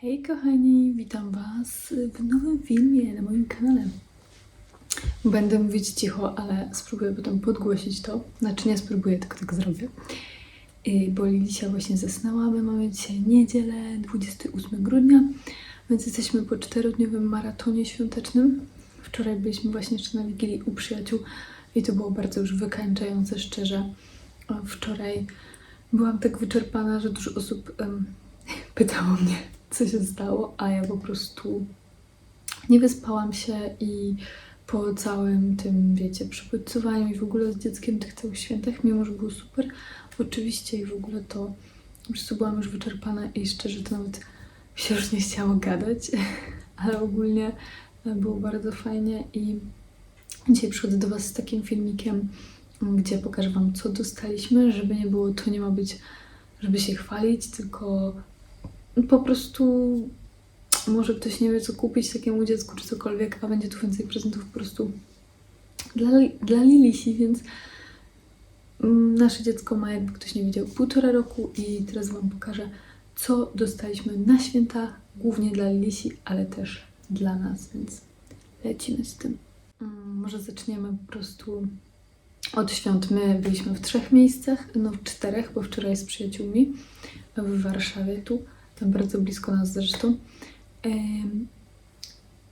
Hej kochani, witam Was w nowym filmie na moim kanale. Będę mówić cicho, ale spróbuję potem podgłosić to. Znaczy nie spróbuję, tylko tak zrobię. Yy, Bo Lilisia właśnie zasnęła. My mamy dzisiaj niedzielę, 28 grudnia, więc jesteśmy po czterodniowym maratonie świątecznym. Wczoraj byliśmy właśnie jeszcze na Wigilii u przyjaciół i to było bardzo już wykańczające, szczerze. Wczoraj byłam tak wyczerpana, że dużo osób em, pytało mnie, co się stało, a ja po prostu nie wyspałam się i po całym tym, wiecie, przybodźcowaniu i w ogóle z dzieckiem tych całych świętach, mimo że było super, oczywiście i w ogóle to po prostu byłam już wyczerpana i szczerze to nawet się już nie chciało gadać, ale ogólnie e, było bardzo fajnie i dzisiaj przychodzę do Was z takim filmikiem, gdzie pokażę Wam, co dostaliśmy, żeby nie było, to nie ma być, żeby się chwalić, tylko po prostu może ktoś nie wie, co kupić takiemu dziecku, czy cokolwiek, a będzie tu więcej prezentów po prostu dla, dla Lilisi, więc mm, nasze dziecko ma, jakby ktoś nie widział, półtora roku i teraz Wam pokażę, co dostaliśmy na święta, głównie dla Lilisi, ale też dla nas, więc lecimy z tym. Mm, Może zaczniemy po prostu od świąt. My byliśmy w trzech miejscach, no w czterech, bo wczoraj z przyjaciółmi w Warszawie tu, tam bardzo blisko nas zresztą.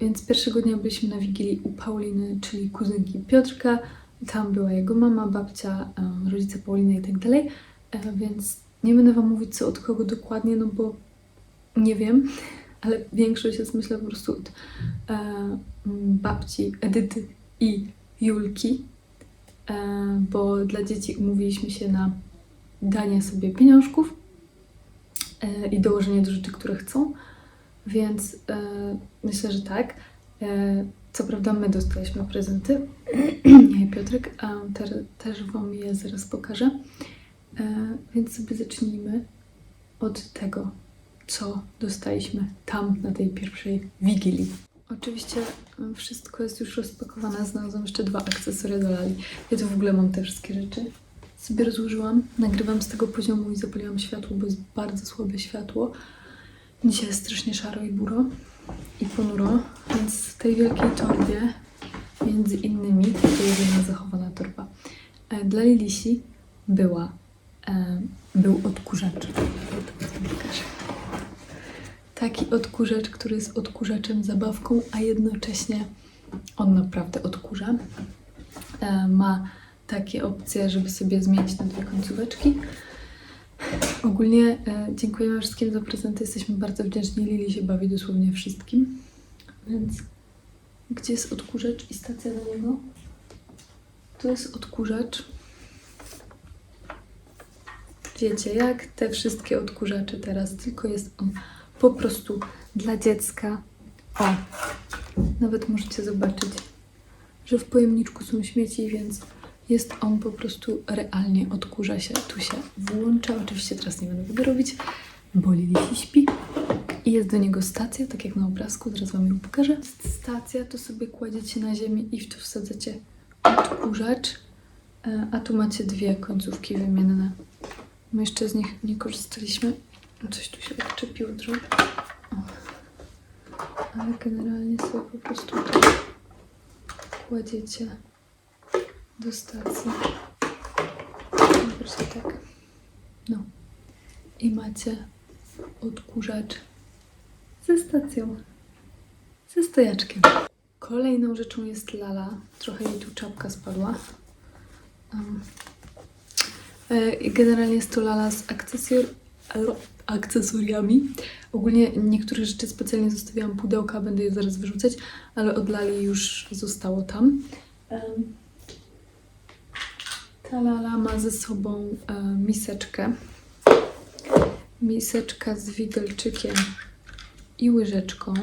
Więc pierwszego dnia byliśmy na Wigilii u Pauliny, czyli kuzynki Piotrka. Tam była jego mama, babcia, rodzice Pauliny i tak dalej. E, Więc nie będę Wam mówić co od kogo dokładnie, no bo nie wiem, ale większość jest myślę po prostu od babci Edyty i Julki, e, bo dla dzieci umówiliśmy się na danie sobie pieniążków i dołożenie do rzeczy, które chcą. Więc e, myślę, że tak. E, co prawda my dostaliśmy prezenty, ja i Piotrek, a te, też Wam je zaraz pokażę. E, więc sobie zacznijmy od tego, co dostaliśmy tam na tej pierwszej Wigilii. Oczywiście e, wszystko jest już rozpakowane. Znalazłam jeszcze dwa akcesoria do Lali. Ja tu w ogóle mam te wszystkie rzeczy. Sobie rozłożyłam. Nagrywam z tego poziomu i zapaliłam światło, bo jest bardzo słabe światło. Dzisiaj jest strasznie szaro i buro i ponuro, więc w tej wielkiej torbie między innymi, to jedyna zachowana torba, e, dla Lilisi była, e, był odkurzacz. Taki odkurzacz, który jest odkurzaczem, zabawką, a jednocześnie on naprawdę odkurza. E, ma takie opcje, żeby sobie zmienić na dwie końcóweczki. Ogólnie e, dziękujemy wszystkim za prezenty. Jesteśmy bardzo wdzięczni. Lili się bawi dosłownie wszystkim. Więc gdzie jest odkurzacz i stacja do niego? Tu jest odkurzacz. Wiecie, jak te wszystkie odkurzacze teraz, tylko jest on po prostu dla dziecka. O, nawet możecie zobaczyć, że w pojemniczku są śmieci, więc jest on po prostu realnie odkurza się. Tu się włącza. Oczywiście teraz nie będę tego robić, bo Lili śpi. I jest do niego stacja, tak jak na obrazku, zaraz Wam ją pokażę. Stacja, to sobie kładziecie na ziemi i w to wsadzacie odkurzacz. E, A tu macie dwie końcówki wymienne. My jeszcze z nich nie korzystaliśmy. Coś tu się odczepiło trochę. Ale generalnie sobie po prostu kładziecie do stacji. Po prostu tak. No. I macie odkurzacz ze stacją. Ze stojaczkiem. Kolejną rzeczą jest lala. Trochę jej tu czapka spadła. Um, generalnie jest to lala z akcesor akcesoriami. Ogólnie niektóre rzeczy specjalnie zostawiłam pudełka, będę je zaraz wyrzucać, ale od lali już zostało tam. Em, ta lala ma ze sobą e, miseczkę. Miseczka z widelczykiem i łyżeczką.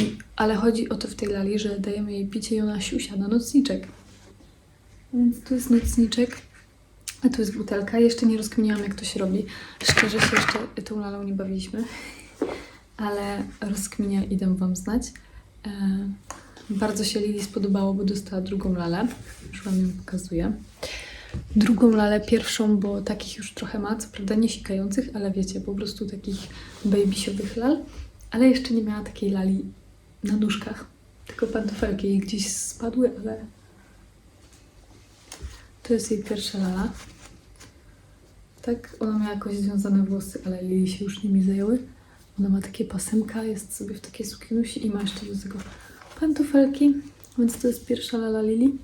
I, ale chodzi o to w tej lali, że dajemy jej picie i ona siusia na nocniczek. Więc tu jest nocniczek, a tu jest butelka. Jeszcze nie rozkminiłam, jak to się robi. Szczerze się jeszcze tą lalą nie bawiliśmy, ale rozkminia i dam Wam znać. E, bardzo się Lili spodobało, bo dostała drugą lalę. Już Wam ją pokazuję. drugą lalę, pierwszą, bo takich już trochę ma, co prawda nie sikających, ale wiecie, po prostu takich babysiowych lal, ale jeszcze nie miała takiej lali na nóżkach, tylko pantofelki jej gdzieś spadły, ale to jest jej pierwsza lala. Tak, ona miała jakoś związane włosy, ale Lili się już nimi zajęły. Ona ma takie pasemka, jest sobie w takiej sukienusi i ma jeszcze do tego pantofelki, więc to jest pierwsza lala Lili.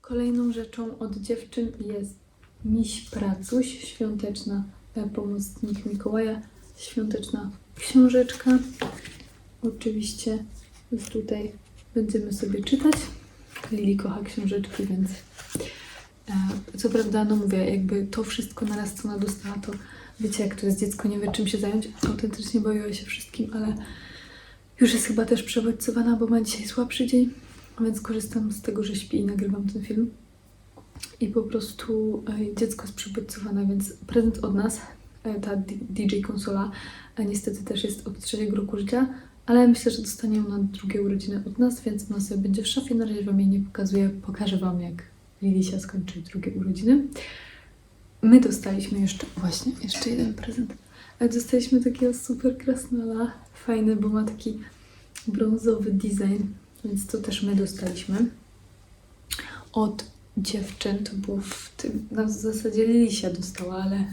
Kolejną rzeczą od dziewczyn jest miś pracuś, świąteczna pomocnik Mikołaja, świąteczna książeczka. Oczywiście tutaj będziemy sobie czytać. Lili kocha książeczki, więc e, co prawda, no mówię, jakby to wszystko naraz, co ona dostała, to wiecie, jak to jest dziecko, nie wie czym się zająć. Autentycznie bawiła się wszystkim, ale już jest chyba też przebodźcowana, bo ma dzisiaj słabszy dzień, więc korzystam z tego, że śpi i nagrywam ten film. I po prostu e, dziecko jest przebodźcowane, więc prezent od nas, e, ta DJ konsola, e, niestety też jest od trzeciego roku życia, ale myślę, że dostanie ją na drugie urodziny od nas, więc ona sobie będzie w szafie. Na razie Wam jej nie pokazuję, pokażę Wam jak Lilisia skończy drugie urodziny. My dostaliśmy jeszcze, właśnie, jeszcze jeden prezent. Dostaliśmy takiego super krasnala, fajny, bo ma taki brązowy design, więc to też my dostaliśmy. Od dziewczyn, to było w tym, na zasadzie Lilisia dostała, ale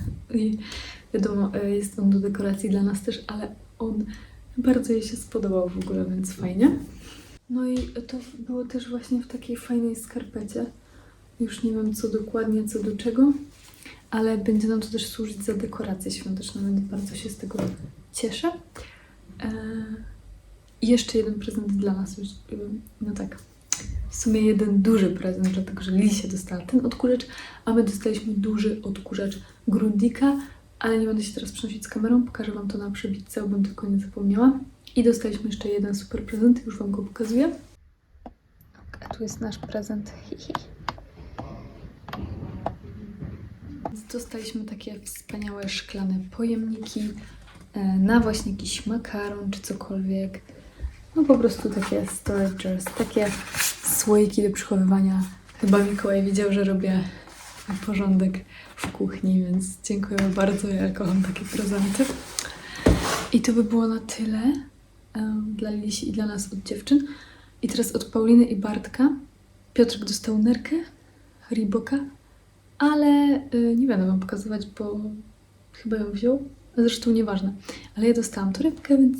wiadomo, e, jest on do dekoracji dla nas też, ale on bardzo jej się spodobał w ogóle, więc fajnie. No i to było też właśnie w takiej fajnej skarpecie. Już nie wiem co dokładnie, co do czego, ale będzie nam to też służyć za dekorację świąteczną, więc bardzo się z tego cieszę. I jeszcze jeden prezent dla nas. Ym, no tak, w sumie jeden duży prezent, dlatego że Lisia dostała ten odkurzacz, a my dostaliśmy duży odkurzacz Grundika, ale nie będę się teraz przenosić z kamerą, pokażę Wam to na przebitce, bo bym tylko nie zapomniała. I dostaliśmy jeszcze jeden super prezent, już Wam go pokazuję. A tu jest nasz prezent. Hihi. Więc Dostaliśmy takie wspaniałe szklane pojemniki e, na właśnie jakiś makaron czy cokolwiek. No po prostu takie storagers, takie słoiki do przechowywania. Chyba Mikołaj wiedział, że robię porządek w kuchni, więc dziękuję bardzo. Ja kocham takie prezenty. I to by było na tyle dla Lisi i dla nas od dziewczyn. I teraz od Pauliny i Bartka. Piotrek dostał nerkę, Riboka, ale y, nie będę Wam pokazywać, bo chyba ją wziął. Zresztą nieważne. Ale ja dostałam torebkę, więc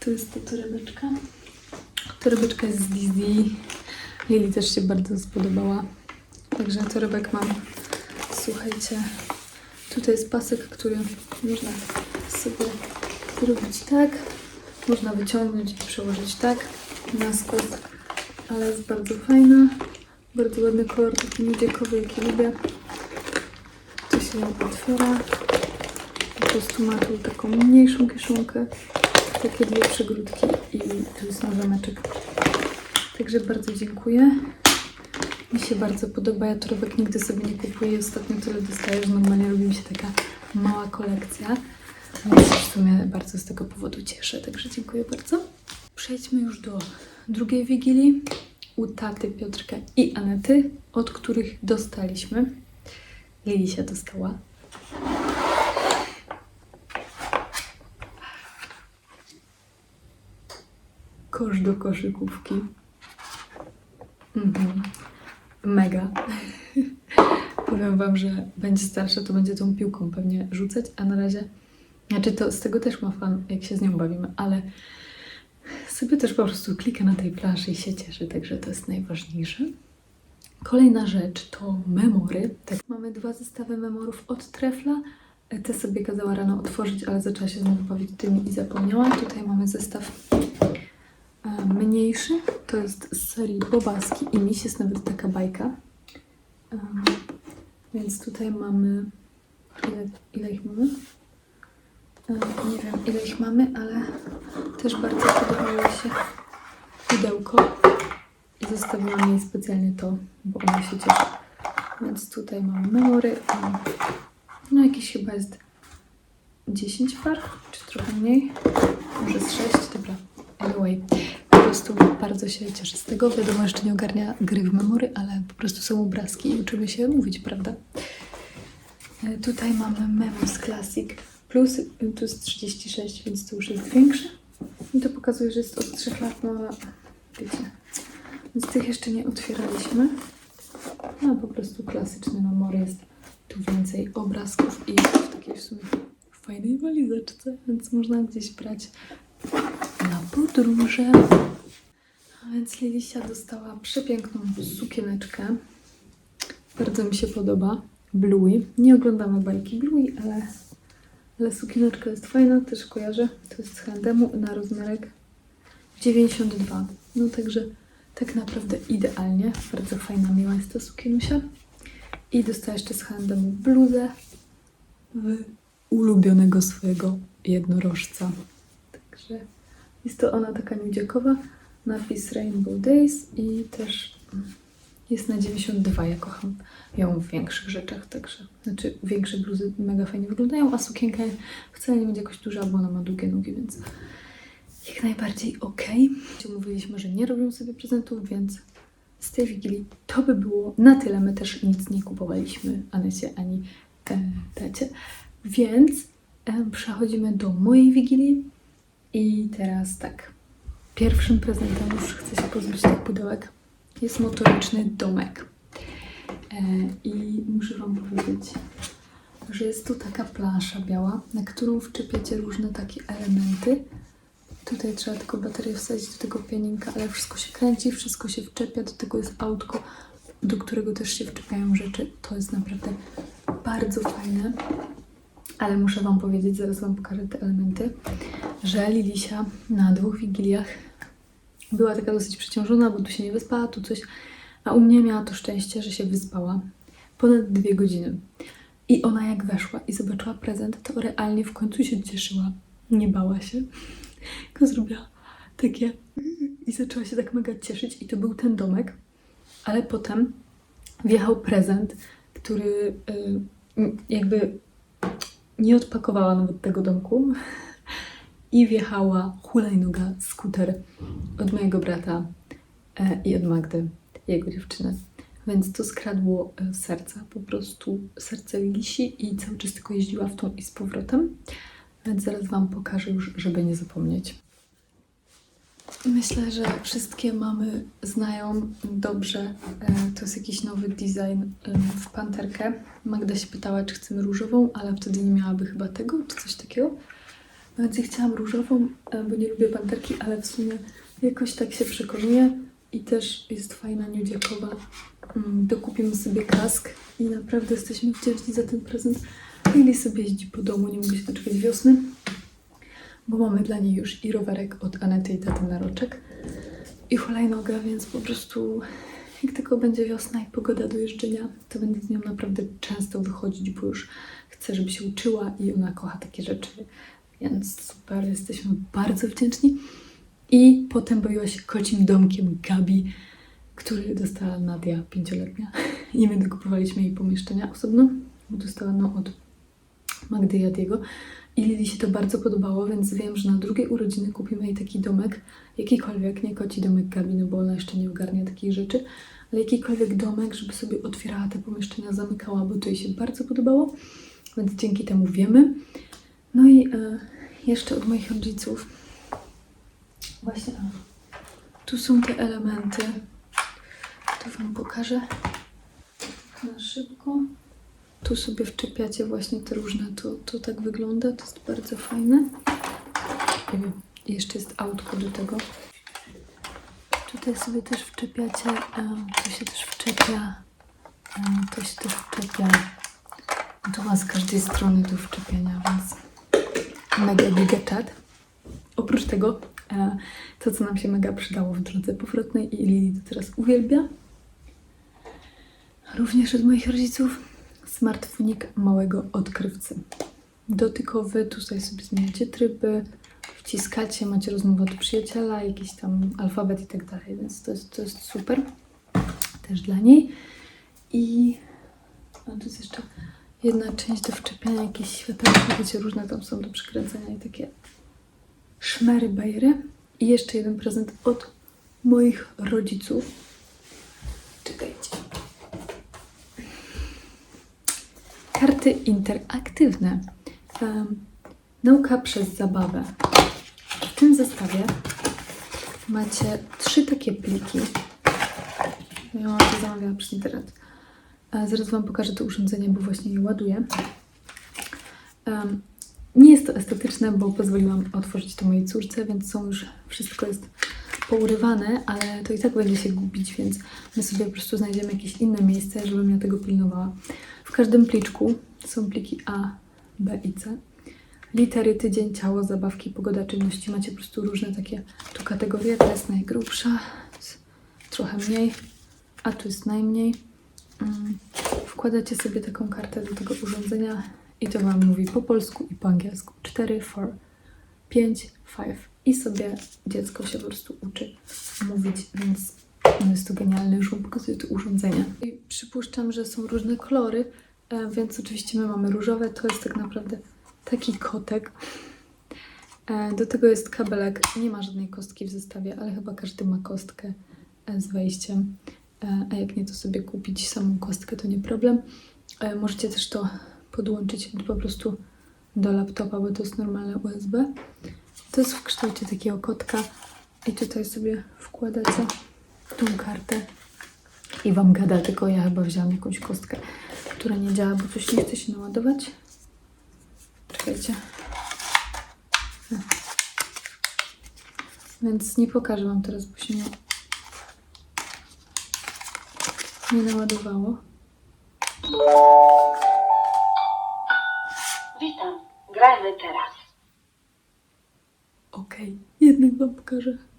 to jest ta torebeczka. Torebeczka jest z Disney. Lili też się bardzo spodobała. Także torebek mam. Słuchajcie, tutaj jest pasek, który można sobie zrobić tak. Można wyciągnąć i przełożyć tak na skos, ale jest bardzo fajna. Bardzo ładny kolor, taki miedziokowy, jaki lubię. Się otwiera. Po prostu ma tu taką mniejszą kieszonkę, takie dwie przegródki i tu jest. Także bardzo dziękuję. Mi się bardzo podoba. Ja torebek nigdy sobie nie kupuję ostatnio tyle dostaję, że normalnie robi mi się taka mała kolekcja. Więc się w sumie bardzo z tego powodu cieszę, także dziękuję bardzo. Przejdźmy już do drugiej wigilii u taty Piotrka i Anety, od których dostaliśmy. Lilisia dostała. Kosz do koszykówki. Mhm. Mega. Powiem Wam, że będzie starsza, to będzie tą piłką pewnie rzucać, a na razie, znaczy to z tego też ma fan, jak się z nią bawimy, ale sobie też po prostu klika na tej planszy i się cieszy, także to jest najważniejsze. Kolejna rzecz to memory. Tak, mamy dwa zestawy memorów od Trefla. Te sobie kazała rano otworzyć, ale zaczęła się znowu bawić tymi i zapomniała. Tutaj mamy zestaw e, mniejszy. To jest z serii Bobaski i Miś. Jest nawet taka bajka. Em, Więc tutaj mamy... Ile, ile ich mamy? E, Nie wiem, ile ich mamy, ale też bardzo podobało się pudełko zostawiłam jej specjalnie to, bo ona się cieszy. Więc tutaj mamy memory. No jakieś chyba jest 10 par, czy trochę mniej. Może z 6, dobra. Anyway, prostu bardzo się cieszę z tego. Wiadomo, jeszcze nie ogarnia gry w memory, ale po prostu są obrazki i uczymy się mówić, prawda? E, Tutaj mamy Memos Classic Plus, tu jest 36, więc to już jest większe. I to pokazuje, że jest od 3 lat, no wiecie. Więc tych jeszcze nie otwieraliśmy. No po prostu klasyczny memory jest tu więcej obrazków i w takiej w sumie fajnej walizeczce, więc można gdzieś brać na podróże. A więc Lilisia dostała przepiękną sukieneczkę. Bardzo mi się podoba. Bluey. Nie oglądamy bajki Bluey, ale, ale sukieneczka jest fajna, też kojarzę. To jest z handemu na rozmiarek 92. No także tak naprawdę idealnie. Bardzo fajna, miła jest ta sukienusia. I dostała jeszcze z handemu bluzę w ulubionego swojego jednorożca. Także jest to ona taka niedziakowa. Napis Rainbow Days i też jest na 92. Ja kocham ją w większych rzeczach, także znaczy większe bluzy mega fajnie wyglądają, a sukienka wcale nie będzie jakoś duża, bo ona ma długie nogi, więc jak najbardziej okej. Mówiliśmy, że nie robią sobie prezentów, więc z tej Wigilii to by było na tyle. My też nic nie kupowaliśmy Anecie ani e, tacie. Więc e, przechodzimy do mojej Wigilii. I teraz tak. Pierwszym prezentem już chcę się pozbyć tych pudełek. Jest motoryczny domek. E, I muszę Wam powiedzieć, że jest tu taka plansza biała, na którą wczepiacie różne takie elementy. Tutaj trzeba tylko baterię wsadzić do tego pianinka, ale wszystko się kręci, wszystko się wczepia. Do tego jest autko, do którego też się wczepiają rzeczy. To jest naprawdę bardzo fajne. Ale muszę Wam powiedzieć, zaraz Wam pokażę te elementy, że Lilisia na dwóch wigiliach była taka dosyć przeciążona, bo tu się nie wyspała, tu coś. A u mnie miała to szczęście, że się wyspała ponad dwie godziny. I ona jak weszła i zobaczyła prezent, to realnie w końcu się cieszyła. Nie bała się. Tylko zrobiła takie i zaczęła się tak mega cieszyć i to był ten domek. Ale potem wjechał prezent, który y, jakby nie odpakowała nawet tego domku i wjechała hulajnoga, skuter od mojego brata e, i od Magdy, jego dziewczyny. Więc to skradło e, serca, po prostu serce Lisi i cały czas tylko jeździła w tą i z powrotem. Więc zaraz Wam pokażę już, żeby nie zapomnieć. Myślę, że wszystkie mamy znają dobrze. E, To jest jakiś nowy design e, w panterkę. Magda się pytała, czy chcemy różową, ale wtedy nie miałaby chyba tego, czy coś takiego. Więc ja chciałam różową, e, bo nie lubię panterki, ale w sumie jakoś tak się przekonuję i też jest fajna, niedziakowa. Mm, Dokupimy sobie kask i naprawdę jesteśmy wdzięczni za ten prezent. Lili sobie jeździ po domu, nie mogę się doczekać wiosny bo mamy dla niej już i rowerek od Anety i taty na roczek i hulajnogę, więc po prostu jak tylko będzie wiosna i pogoda do jeżdżenia, to będę z nią naprawdę często wychodzić, bo już chcę, żeby się uczyła i ona kocha takie rzeczy, więc super, jesteśmy bardzo wdzięczni. I potem bawiła się kocim domkiem Gabi, który dostała Nadia pięcioletnia i my dokupowaliśmy jej pomieszczenia osobno, dostała no od Magdy Jadiego. I Lili się to bardzo podobało, więc wiem, że na drugiej urodziny kupimy jej taki domek, jakikolwiek, nie koci domek Gabi, no bo ona jeszcze nie ogarnia takich rzeczy, ale jakikolwiek domek, żeby sobie otwierała te pomieszczenia, zamykała, bo to jej się bardzo podobało, więc dzięki temu wiemy. No i e, jeszcze od moich rodziców, właśnie, a, tu są te elementy, to Wam pokażę na szybko. Tu sobie wczepiacie właśnie te różne, to, to tak wygląda, to jest bardzo fajne. I jeszcze jest autko do tego. Tutaj sobie też wczepiacie, to się też wczepia, to się też wczepia. To ma z każdej strony do wczepiania, więc mega gigaczat. Oprócz tego, e, to co nam się mega przydało w drodze powrotnej i Lili to teraz uwielbia, również od moich rodziców, smartfonik małego odkrywcy. Dotykowy, tutaj sobie zmieniacie tryby, wciskacie, macie rozmowę do przyjaciela, jakiś tam alfabet i tak dalej, więc to jest, to jest super. Też dla niej. I a tu jest jeszcze jedna część do wczepiania, jakieś światełka, wiecie, różne tam są do przykręcenia i takie szmery, bajery. I jeszcze jeden prezent od moich rodziców. Czekajcie. Karty interaktywne. Nauka przez zabawę. W tym zestawie macie trzy takie pliki. Ja to zamawiałam przez internet. E, Zaraz Wam pokażę to urządzenie, bo właśnie je ładuję. Nie jest to estetyczne, bo pozwoliłam otworzyć to mojej córce, więc są już, wszystko jest pourywane, ale to i tak będzie się gubić, więc my sobie po prostu znajdziemy jakieś inne miejsce, żebym ja tego pilnowała. W każdym pliczku są pliki A, B i C. Litery, tydzień, ciało, zabawki, pogoda, czynności. Macie po prostu różne takie tu kategorie. Ta jest najgrubsza, trochę mniej, a tu jest najmniej. Mm, Wkładacie sobie taką kartę do tego urządzenia i to Wam mówi po polsku i po angielsku. 4, 4, 5, 5 i sobie dziecko się po prostu uczy mówić, więc jest to genialne, już Wam pokazuję to urządzenie. I przypuszczam, że są różne kolory, e, więc oczywiście my mamy różowe, to jest tak naprawdę taki kotek. E, Do tego jest kabelek, nie ma żadnej kostki w zestawie, ale chyba każdy ma kostkę e, z wejściem. A jak nie, to sobie kupić samą kostkę, to nie problem. Możecie też to podłączyć po prostu do laptopa, bo to jest normalne USB. To jest w kształcie takiego kotka i tutaj sobie wkładacie tą kartę i Wam gada, tylko ja chyba wzięłam jakąś kostkę, która nie działa, bo coś nie chce się naładować. Czekajcie. Więc nie pokażę Wam teraz, bo się nie, nie naładowało. Witam, grajmy teraz. Okej, jednak Wam pokażę.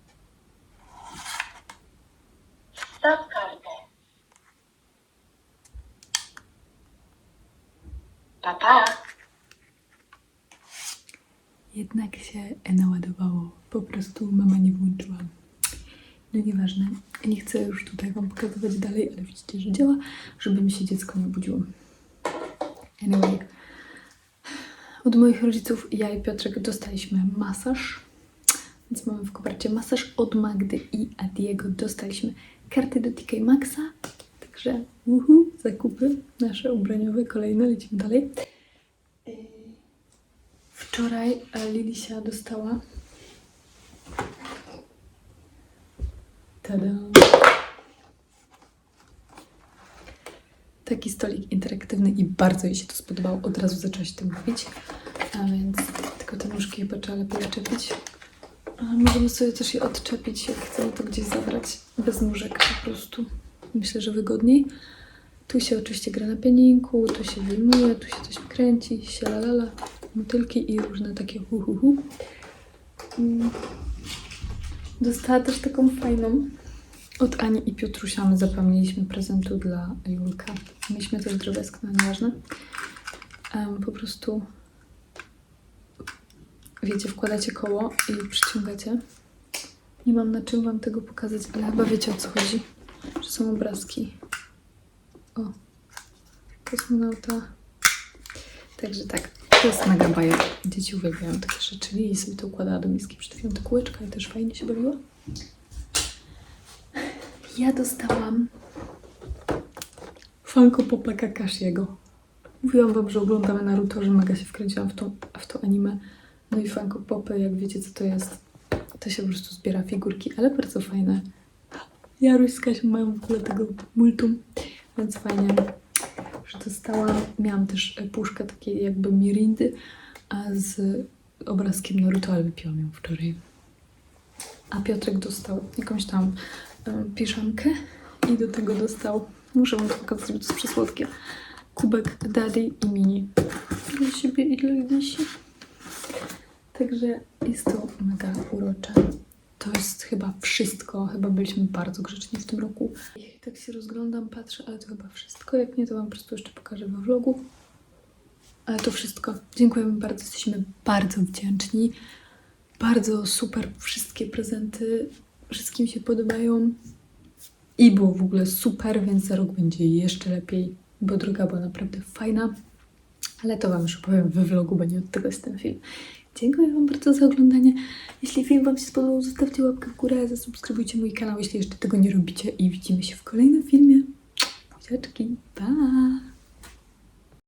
Staw kartę. Papa, Jednak się naładowało. Po prostu mama nie włączyła. No nieważne. Nie chcę już tutaj Wam pokazywać dalej, ale widzicie, że działa, żeby mi się dziecko nie budziło. Anyway. Od moich rodziców ja i Piotrek dostaliśmy masaż. Więc mamy w kopercie masaż od Magdy i Adiego. Dostaliśmy karty do TK Maxa. Także uhu, zakupy nasze ubraniowe, kolejne, lecimy dalej. Yy, Wczoraj e, Lilisia dostała. Tada! Taki stolik interaktywny i bardzo jej się to spodobało. Od razu zaczęła się tym bawić. A więc tylko te nóżki chyba trzeba lepiej. Możemy sobie też je odczepić, jak chcemy to gdzieś zabrać bez nóżek po prostu. Myślę, że wygodniej. Tu się oczywiście gra na pianinku, tu się wyjmuje, tu się coś kręci, się lalala, motylki i różne takie hu hu hu. Mm. Dostała też taką fajną od Ani i Piotrusia. My zapomnieliśmy prezentu dla Julka. Mieliśmy też drobiazg, no nieważne. Em, po prostu wiecie, wkładacie koło i przyciągacie. Nie mam na czym wam tego pokazać, ale chyba wiecie o co chodzi. Że są obrazki. O, kosmonauta. Także tak, to jest mega bajer. Dzieci uwielbiają takie rzeczy. Lili sobie to układała do miski przed chwilą, te kółeczka i też fajnie się bawiła. Ja dostałam Funko Popa Kakashiego. Mówiłam wam, że oglądamy Naruto, że mega się wkręciłam w w to anime. No i Funko Popy, jak wiecie co to jest, to się po prostu zbiera figurki, ale bardzo fajne. Jaruś z Kasią mają w ogóle tego multum, więc fajnie, że dostałam. Miałam też puszkę takiej jakby mirindy, a z obrazkiem Naruto, ale wypiłam ją wczoraj. A Piotrek dostał jakąś tam piżamkę i do tego dostał, muszę wam pokazać, bo to jest przesłodkie, kubek Daddy i Mini. Dla siebie i dla Lisi. Także jest to mega urocze. To jest chyba wszystko. Chyba byliśmy bardzo grzeczni w tym roku. I tak się rozglądam, patrzę, ale to chyba wszystko. Jak nie, to wam po prostu jeszcze pokażę we vlogu. Ale to wszystko. Dziękujemy bardzo. Jesteśmy bardzo wdzięczni. Bardzo super wszystkie prezenty. Wszystkim się podobają. I było w ogóle super, więc za rok będzie jeszcze lepiej, bo droga była naprawdę fajna. Ale to Wam już opowiem we vlogu, bo nie od tego jest ten film. Dziękuję Wam bardzo za oglądanie. Jeśli film Wam się spodobał, zostawcie łapkę w górę, zasubskrybujcie mój kanał, jeśli jeszcze tego nie robicie i widzimy się w kolejnym filmie. Buziaczki, pa!